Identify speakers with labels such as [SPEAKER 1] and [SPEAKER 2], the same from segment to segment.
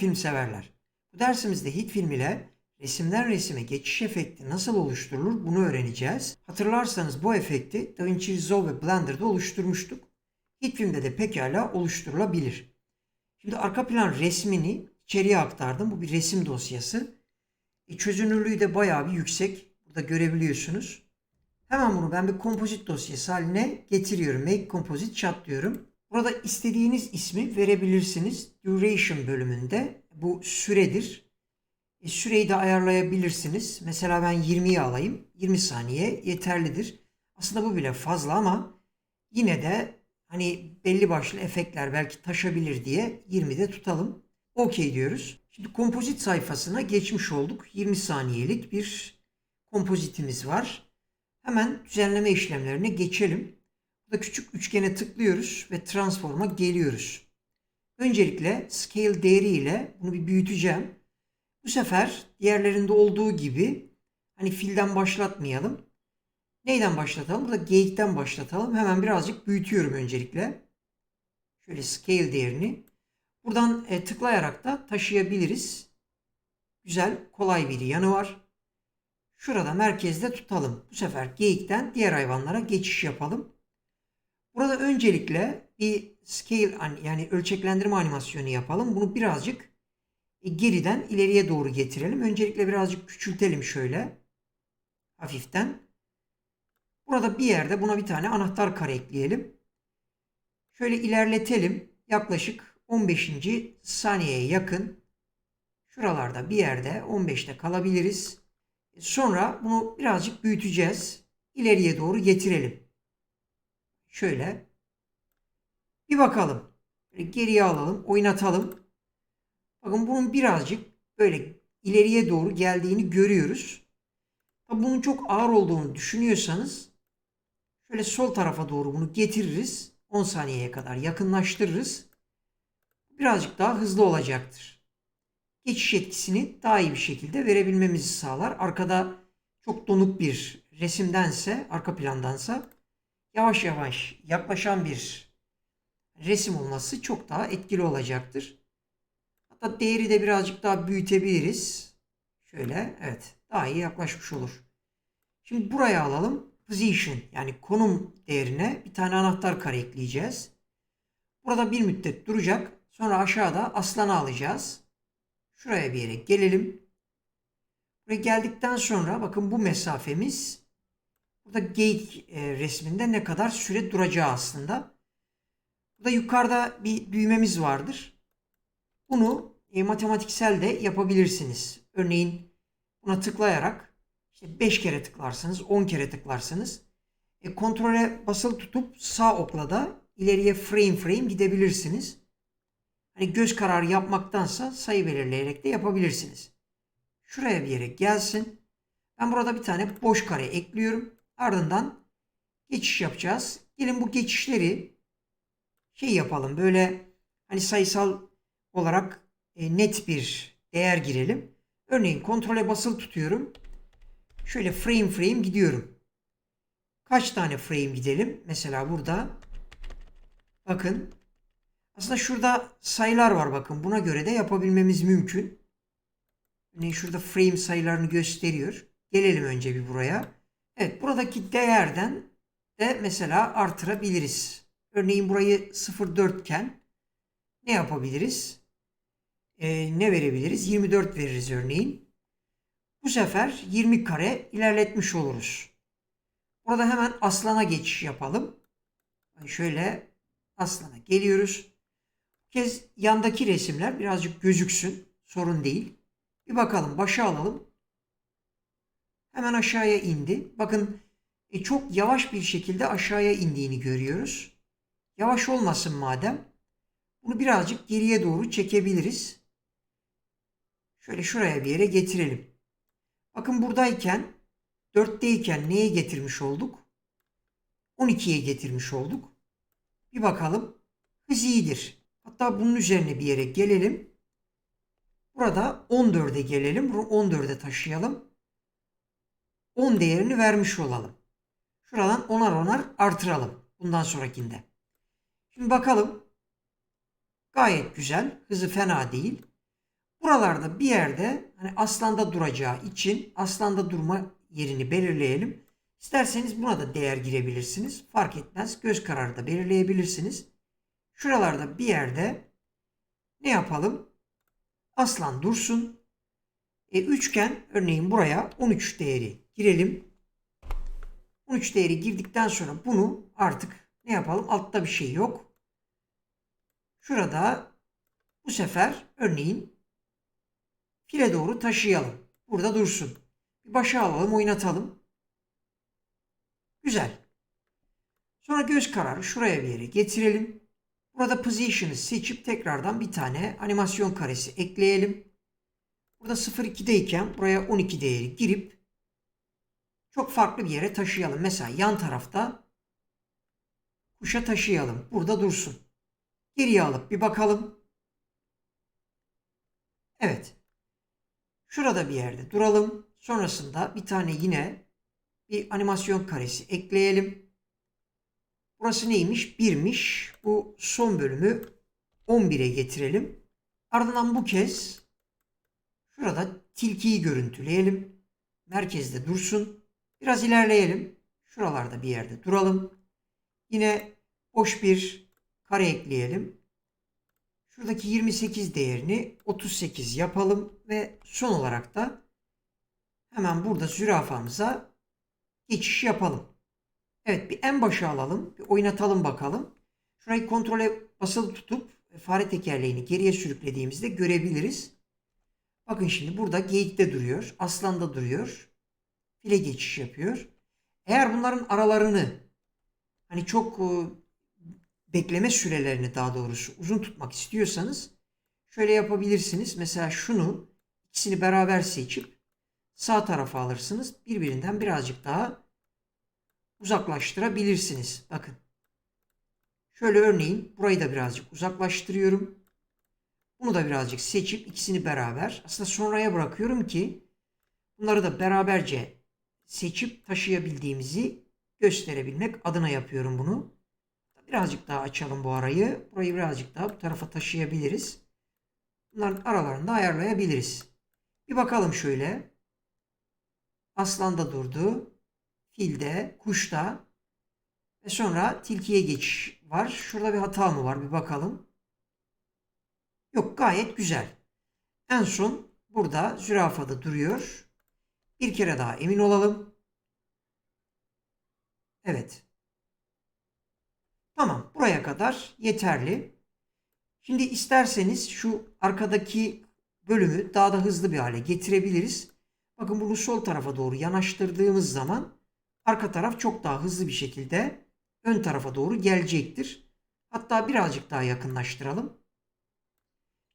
[SPEAKER 1] film severler. Bu dersimizde hit film ile resimden resime geçiş efekti nasıl oluşturulur bunu öğreneceğiz. Hatırlarsanız bu efekti DaVinci Resolve ve Blender'da oluşturmuştuk. Hit filmde de pekala oluşturulabilir. Şimdi arka plan resmini içeriye aktardım. Bu bir resim dosyası. E, çözünürlüğü de bayağı bir yüksek. Burada görebiliyorsunuz. Hemen bunu ben bir kompozit dosyası haline getiriyorum. Make Composite Shot diyorum. Burada istediğiniz ismi verebilirsiniz. Duration bölümünde bu süredir. E, süreyi de ayarlayabilirsiniz. Mesela ben 20'yi alayım. 20 saniye yeterlidir. Aslında bu bile fazla ama yine de hani belli başlı efektler belki taşabilir diye 20'de tutalım. OK diyoruz. Şimdi kompozit sayfasına geçmiş olduk. 20 saniyelik bir kompozitimiz var. Hemen düzenleme işlemlerine geçelim. Burada küçük üçgene tıklıyoruz ve transforma geliyoruz. Öncelikle scale değeri ile bunu bir büyüteceğim. Bu sefer diğerlerinde olduğu gibi hani filden başlatmayalım. Neyden başlatalım? Burada geyikten başlatalım. Hemen birazcık büyütüyorum öncelikle. Şöyle scale değerini. Buradan e, tıklayarak da taşıyabiliriz. Güzel, kolay bir yanı var. Şurada merkezde tutalım. Bu sefer geyikten diğer hayvanlara geçiş yapalım. Burada öncelikle bir scale yani ölçeklendirme animasyonu yapalım. Bunu birazcık e, geriden ileriye doğru getirelim. Öncelikle birazcık küçültelim şöyle. Hafiften. Burada bir yerde buna bir tane anahtar kare ekleyelim. Şöyle ilerletelim. Yaklaşık 15. saniyeye yakın. Şuralarda bir yerde 15'te kalabiliriz. Sonra bunu birazcık büyüteceğiz. İleriye doğru getirelim. Şöyle. Bir bakalım. Böyle geriye alalım, oynatalım. Bakın bunun birazcık böyle ileriye doğru geldiğini görüyoruz. Tabi bunun çok ağır olduğunu düşünüyorsanız şöyle sol tarafa doğru bunu getiririz. 10 saniyeye kadar yakınlaştırırız. Birazcık daha hızlı olacaktır. Geçiş etkisini daha iyi bir şekilde verebilmemizi sağlar. Arkada çok donuk bir resimdense, arka plandansa yavaş yavaş yaklaşan bir resim olması çok daha etkili olacaktır. Hatta değeri de birazcık daha büyütebiliriz. Şöyle evet daha iyi yaklaşmış olur. Şimdi buraya alalım. Position yani konum değerine bir tane anahtar kare ekleyeceğiz. Burada bir müddet duracak. Sonra aşağıda aslanı alacağız. Şuraya bir yere gelelim. Buraya geldikten sonra bakın bu mesafemiz burada geyik e, resminde ne kadar süre duracağı aslında. Burada yukarıda bir düğmemiz vardır. Bunu e, matematiksel de yapabilirsiniz. Örneğin buna tıklayarak işte 5 kere tıklarsanız 10 kere tıklarsanız e, kontrole basılı tutup sağ okla da ileriye frame frame gidebilirsiniz. Hani göz kararı yapmaktansa sayı belirleyerek de yapabilirsiniz. Şuraya bir yere gelsin. Ben burada bir tane boş kare ekliyorum. Ardından geçiş yapacağız. Gelin bu geçişleri şey yapalım. Böyle hani sayısal olarak e, net bir değer girelim. Örneğin kontrole basılı tutuyorum. Şöyle frame frame gidiyorum. Kaç tane frame gidelim? Mesela burada bakın aslında şurada sayılar var bakın. Buna göre de yapabilmemiz mümkün. Örneğin şurada frame sayılarını gösteriyor. Gelelim önce bir buraya. Evet buradaki değerden de mesela artırabiliriz. Örneğin burayı 0.4 iken ne yapabiliriz? Ee, ne verebiliriz? 24 veririz örneğin. Bu sefer 20 kare ilerletmiş oluruz. Burada hemen aslana geçiş yapalım. Şöyle aslana geliyoruz. Bu kez yandaki resimler birazcık gözüksün. Sorun değil. Bir bakalım başa alalım. Hemen aşağıya indi. Bakın e, çok yavaş bir şekilde aşağıya indiğini görüyoruz. Yavaş olmasın madem. Bunu birazcık geriye doğru çekebiliriz. Şöyle şuraya bir yere getirelim. Bakın buradayken 4'teyken neye getirmiş olduk? 12'ye getirmiş olduk. Bir bakalım. Hız iyidir. Hatta bunun üzerine bir yere gelelim. Burada 14'e gelelim. Bunu 14'e taşıyalım. 10 değerini vermiş olalım. Şuradan onar onar artıralım. Bundan sonrakinde. Şimdi bakalım. Gayet güzel. Hızı fena değil. Buralarda bir yerde hani aslanda duracağı için aslanda durma yerini belirleyelim. İsterseniz buna da değer girebilirsiniz. Fark etmez. Göz kararı da belirleyebilirsiniz. Şuralarda bir yerde ne yapalım? Aslan dursun. E, üçgen örneğin buraya 13 değeri girelim. 13 değeri girdikten sonra bunu artık ne yapalım? Altta bir şey yok. Şurada bu sefer örneğin file doğru taşıyalım. Burada dursun. Bir başa alalım, oynatalım. Güzel. Sonra göz kararı şuraya bir yere getirelim. Burada position'ı seçip tekrardan bir tane animasyon karesi ekleyelim. Burada 0.2'deyken buraya 12 değeri girip çok farklı bir yere taşıyalım. Mesela yan tarafta kuşa taşıyalım. Burada dursun. Geriye alıp bir bakalım. Evet. Şurada bir yerde duralım. Sonrasında bir tane yine bir animasyon karesi ekleyelim. Burası neymiş? 1'miş. Bu son bölümü 11'e getirelim. Ardından bu kez şurada tilkiyi görüntüleyelim. Merkezde dursun. Biraz ilerleyelim. Şuralarda bir yerde duralım. Yine boş bir kare ekleyelim. Şuradaki 28 değerini 38 yapalım ve son olarak da hemen burada zürafamıza geçiş yapalım. Evet bir en başa alalım. Bir oynatalım bakalım. Şurayı kontrole basılı tutup fare tekerleğini geriye sürüklediğimizde görebiliriz. Bakın şimdi burada geyikte duruyor. Aslanda duruyor. File geçiş yapıyor. Eğer bunların aralarını hani çok e, bekleme sürelerini daha doğrusu uzun tutmak istiyorsanız şöyle yapabilirsiniz. Mesela şunu ikisini beraber seçip sağ tarafa alırsınız. Birbirinden birazcık daha uzaklaştırabilirsiniz. Bakın. Şöyle örneğin burayı da birazcık uzaklaştırıyorum. Bunu da birazcık seçip ikisini beraber aslında sonraya bırakıyorum ki bunları da beraberce seçip taşıyabildiğimizi gösterebilmek adına yapıyorum bunu. Birazcık daha açalım bu arayı. Burayı birazcık daha bu tarafa taşıyabiliriz. Bunların aralarını da ayarlayabiliriz. Bir bakalım şöyle. Aslan da durdu. Filde, kuşta ve sonra tilkiye geçiş var. Şurada bir hata mı var? Bir bakalım. Yok gayet güzel. En son burada zürafada duruyor. Bir kere daha emin olalım. Evet. Tamam buraya kadar yeterli. Şimdi isterseniz şu arkadaki bölümü daha da hızlı bir hale getirebiliriz. Bakın bunu sol tarafa doğru yanaştırdığımız zaman arka taraf çok daha hızlı bir şekilde ön tarafa doğru gelecektir. Hatta birazcık daha yakınlaştıralım.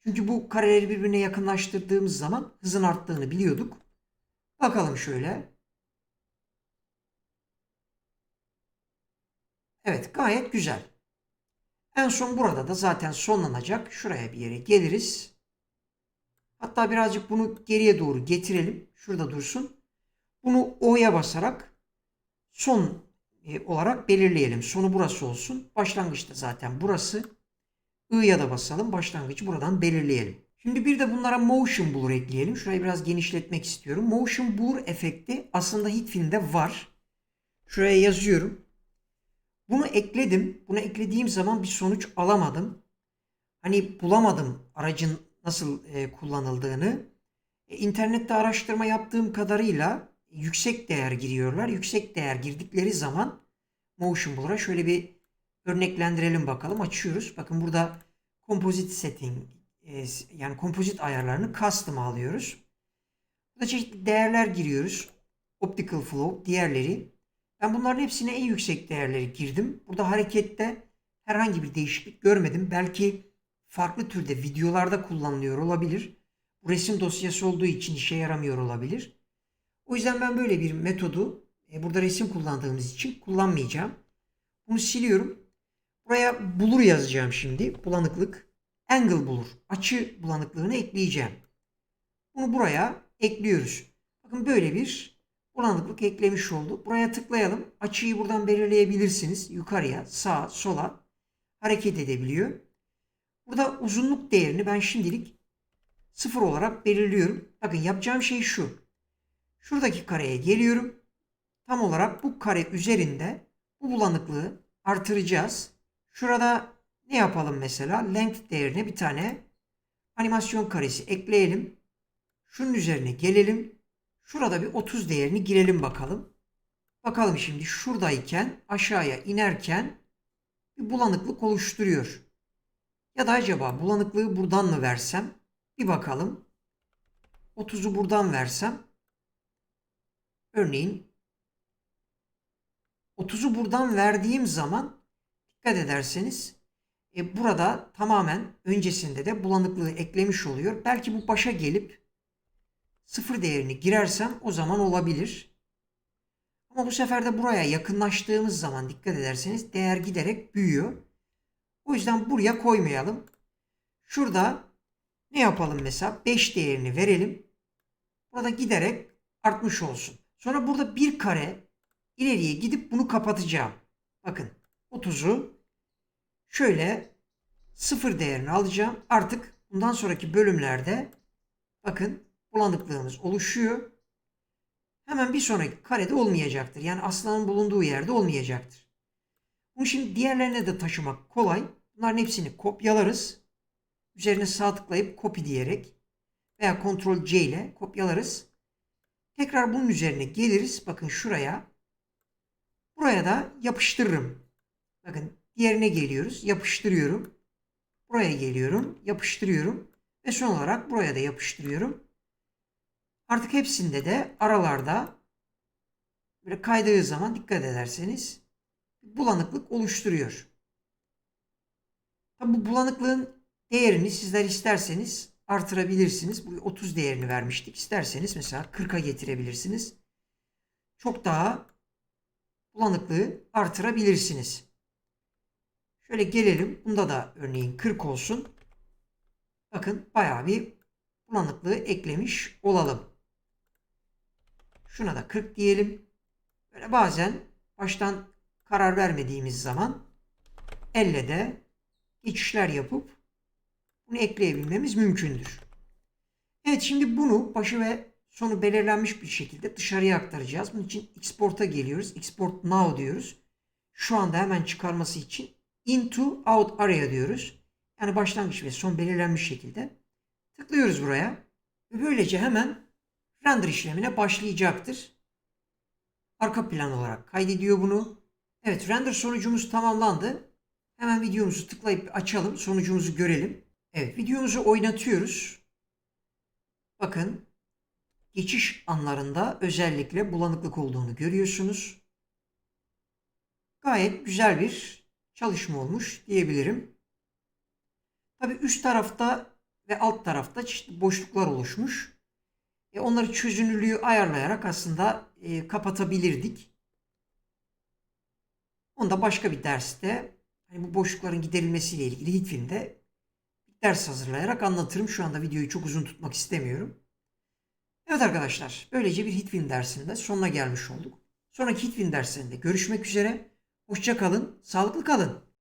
[SPEAKER 1] Çünkü bu kareleri birbirine yakınlaştırdığımız zaman hızın arttığını biliyorduk. Bakalım şöyle. Evet gayet güzel. En son burada da zaten sonlanacak. Şuraya bir yere geliriz. Hatta birazcık bunu geriye doğru getirelim. Şurada dursun. Bunu O'ya basarak son e, olarak belirleyelim. Sonu burası olsun. Başlangıçta zaten burası. I'ya da basalım. Başlangıcı buradan belirleyelim. Şimdi bir de bunlara motion blur ekleyelim. Şurayı biraz genişletmek istiyorum. Motion blur efekti aslında hit filmde var. Şuraya yazıyorum. Bunu ekledim. Bunu eklediğim zaman bir sonuç alamadım. Hani bulamadım aracın nasıl e, kullanıldığını. E, internette araştırma yaptığım kadarıyla yüksek değer giriyorlar. Yüksek değer girdikleri zaman Motion Blur'a şöyle bir örneklendirelim bakalım. Açıyoruz. Bakın burada Composite Setting e, yani kompozit ayarlarını custom alıyoruz. Burada çeşitli değerler giriyoruz. Optical Flow, diğerleri. Ben bunların hepsine en yüksek değerleri girdim. Burada harekette herhangi bir değişiklik görmedim. Belki farklı türde videolarda kullanılıyor olabilir. Bu resim dosyası olduğu için işe yaramıyor olabilir. O yüzden ben böyle bir metodu e, burada resim kullandığımız için kullanmayacağım. Bunu siliyorum. Buraya bulur yazacağım şimdi. Bulanıklık. Angle bulur. Açı bulanıklığını ekleyeceğim. Bunu buraya ekliyoruz. Bakın böyle bir bulanıklık eklemiş olduk. Buraya tıklayalım. Açıyı buradan belirleyebilirsiniz. Yukarıya, sağa, sola hareket edebiliyor. Burada uzunluk değerini ben şimdilik sıfır olarak belirliyorum. Bakın yapacağım şey şu. Şuradaki kareye geliyorum. Tam olarak bu kare üzerinde bu bulanıklığı artıracağız. Şurada ne yapalım mesela? Length değerine bir tane animasyon karesi ekleyelim. Şunun üzerine gelelim. Şurada bir 30 değerini girelim bakalım. Bakalım şimdi şuradayken aşağıya inerken bir bulanıklık oluşturuyor. Ya da acaba bulanıklığı buradan mı versem? Bir bakalım. 30'u buradan versem. Örneğin 30'u buradan verdiğim zaman dikkat ederseniz e, burada tamamen öncesinde de bulanıklığı eklemiş oluyor. Belki bu başa gelip sıfır değerini girersem o zaman olabilir. Ama bu sefer de buraya yakınlaştığımız zaman dikkat ederseniz değer giderek büyüyor. O yüzden buraya koymayalım. Şurada ne yapalım mesela 5 değerini verelim. Burada giderek artmış olsun. Sonra burada bir kare ileriye gidip bunu kapatacağım. Bakın 30'u şöyle sıfır değerini alacağım. Artık bundan sonraki bölümlerde bakın bulanıklığımız oluşuyor. Hemen bir sonraki karede olmayacaktır. Yani aslanın bulunduğu yerde olmayacaktır. Bunu şimdi diğerlerine de taşımak kolay. Bunların hepsini kopyalarız. Üzerine sağ tıklayıp copy diyerek veya Ctrl C ile kopyalarız. Tekrar bunun üzerine geliriz. Bakın şuraya. Buraya da yapıştırırım. Bakın diğerine geliyoruz. Yapıştırıyorum. Buraya geliyorum. Yapıştırıyorum. Ve son olarak buraya da yapıştırıyorum. Artık hepsinde de aralarda böyle kaydığı zaman dikkat ederseniz bulanıklık oluşturuyor. Tabi bu bulanıklığın değerini sizler isterseniz artırabilirsiniz. Bu 30 değerini vermiştik. İsterseniz mesela 40'a getirebilirsiniz. Çok daha bulanıklığı artırabilirsiniz. Şöyle gelelim. Bunda da örneğin 40 olsun. Bakın bayağı bir bulanıklığı eklemiş olalım. Şuna da 40 diyelim. Böyle bazen baştan karar vermediğimiz zaman elle de geçişler yapıp bunu ekleyebilmemiz mümkündür. Evet şimdi bunu başı ve sonu belirlenmiş bir şekilde dışarıya aktaracağız. Bunun için export'a geliyoruz. Export now diyoruz. Şu anda hemen çıkarması için into out area diyoruz. Yani başlangıç ve son belirlenmiş şekilde tıklıyoruz buraya. Ve böylece hemen render işlemine başlayacaktır. Arka plan olarak kaydediyor bunu. Evet render sonucumuz tamamlandı. Hemen videomuzu tıklayıp açalım. Sonucumuzu görelim. Evet videomuzu oynatıyoruz. Bakın geçiş anlarında özellikle bulanıklık olduğunu görüyorsunuz. Gayet güzel bir çalışma olmuş diyebilirim. Tabi üst tarafta ve alt tarafta çeşitli boşluklar oluşmuş. E onları çözünürlüğü ayarlayarak aslında e, kapatabilirdik. Onu da başka bir derste hani bu boşlukların giderilmesiyle ilgili Hitfilm'de bir ders hazırlayarak anlatırım. Şu anda videoyu çok uzun tutmak istemiyorum. Evet arkadaşlar, böylece bir Hitfilm dersinde sonuna gelmiş olduk. Sonraki Hitfilm derslerinde görüşmek üzere. Hoşça kalın, sağlıklı kalın.